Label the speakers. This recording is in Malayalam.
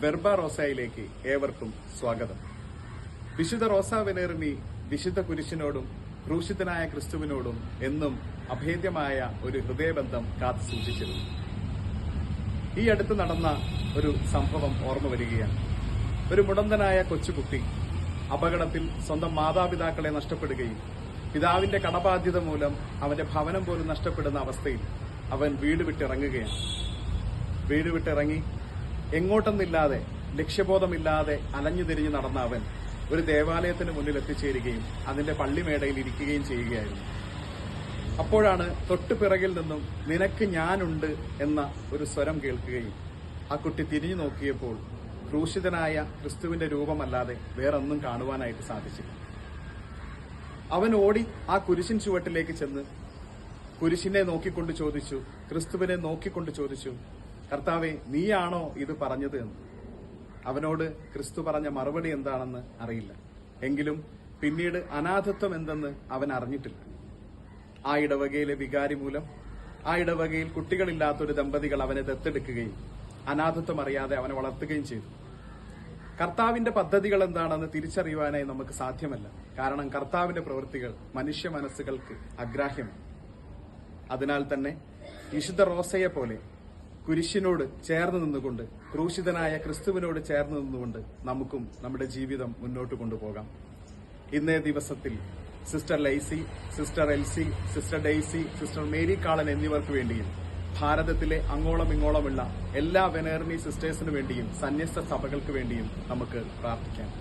Speaker 1: വെർബ റോസായിലേക്ക് ഏവർക്കും സ്വാഗതം. വിശുദ്ധ റോസാ വെനേറിനി വിശുദ്ധ കുരിശിനോടും ക്രൂശിതനായ ക്രിസ്തുവിനോടും എന്നും അഭേദ്യമായ ഒരു ഹൃദയബന്ധം കാത്തു സൂക്ഷിച്ചിരുന്നു. ഈ അടുത്ത് നടന്ന ഒരു സംഭവം ഓർമ്മ വരികയാണ്. ഒരു മുടന്തനായ കൊച്ചുകുട്ടി അപകടത്തിൽ സ്വന്തം മാതാപിതാക്കളെ നഷ്ടപ്പെടുകയും പിതാവിന്റെ കടബാധ്യത മൂലം അവന്റെ ഭവനം പോലും നഷ്ടപ്പെടുന്ന അവസ്ഥയിൽ അവൻ വീട് വിട്ടിറങ്ങുകയാണ്. വീട് വിട്ടിറങ്ങി എങ്ങോട്ടെന്നില്ലാതെ ലക്ഷ്യബോധമില്ലാതെ അലഞ്ഞു തിരിഞ്ഞു നടന്ന അവൻ ഒരു ദേവാലയത്തിന് മുന്നിൽ എത്തിച്ചേരുകയും അതിന്റെ പള്ളിമേടയിൽ ഇരിക്കുകയും ചെയ്യുകയായിരുന്നു. അപ്പോഴാണ് തൊട്ടു പിറകിൽ നിന്നും നിനക്ക് ഞാനുണ്ട് എന്ന ഒരു സ്വരം കേൾക്കുകയും ആ കുട്ടി തിരിഞ്ഞു നോക്കിയപ്പോൾ ക്രൂശിതനായ ക്രിസ്തുവിന്റെ രൂപമല്ലാതെ വേറൊന്നും കാണുവാനായിട്ട് സാധിച്ചില്ല. അവൻ ഓടി ആ കുരിശിൻ ചുവട്ടിലേക്ക് ചെന്ന് കുരിശിനെ നോക്കിക്കൊണ്ട് ചോദിച്ചു ക്രിസ്തുവിനെ നോക്കിക്കൊണ്ട് ചോദിച്ചു കർത്താവെ നീയാണോ ഇത് പറഞ്ഞത് എന്ന്? അവനോട് ക്രിസ്തു പറഞ്ഞ മറുപടി എന്താണെന്ന് അറിയില്ല. എങ്കിലും പിന്നീട് അനാഥത്വം എന്തെന്ന് അവൻ അറിഞ്ഞിട്ടില്ല. ആ ഇടവകയിലെ വികാരി മൂലം ആ ഇടവകയിൽ കുട്ടികളില്ലാത്തൊരു ദമ്പതികൾ അവനെ ദത്തെടുക്കുകയും അനാഥത്വം അറിയാതെ അവനെ വളർത്തുകയും ചെയ്തു. കർത്താവിന്റെ പദ്ധതികൾ എന്താണെന്ന് തിരിച്ചറിയുവാനായി നമുക്ക് സാധ്യമല്ല. കാരണം കർത്താവിന്റെ പ്രവൃത്തികൾ മനുഷ്യ മനസ്സുകൾക്ക് അഗ്രാഹ്യമാണ്. അതിനാൽ തന്നെ വിശുദ്ധ റോസയെ പോലെ കുരിശിനോട് ചേർന്ന് നിന്നുകൊണ്ട് ക്രൂശിതനായ ക്രിസ്തുവിനോട് ചേർന്ന് നിന്നുകൊണ്ട് നമുക്കും നമ്മുടെ ജീവിതം മുന്നോട്ട് കൊണ്ടുപോകാം. ഇന്നേ ദിവസത്തിൽ sister Lysi sister Elsy sister Daisy sister Mary Kalan എന്നിവർക്ക് വേണ്ടിയും ഭാരതത്തിലെ അങ്ങോളം ഇങ്ങോളമുള്ള എല്ലാ വെനേർമി സിസ്റ്റേഴ്സിനു വേണ്ടിയും സന്യസ്ത സഭകൾക്ക് വേണ്ടിയും നമുക്ക് പ്രാർത്ഥിക്കാം.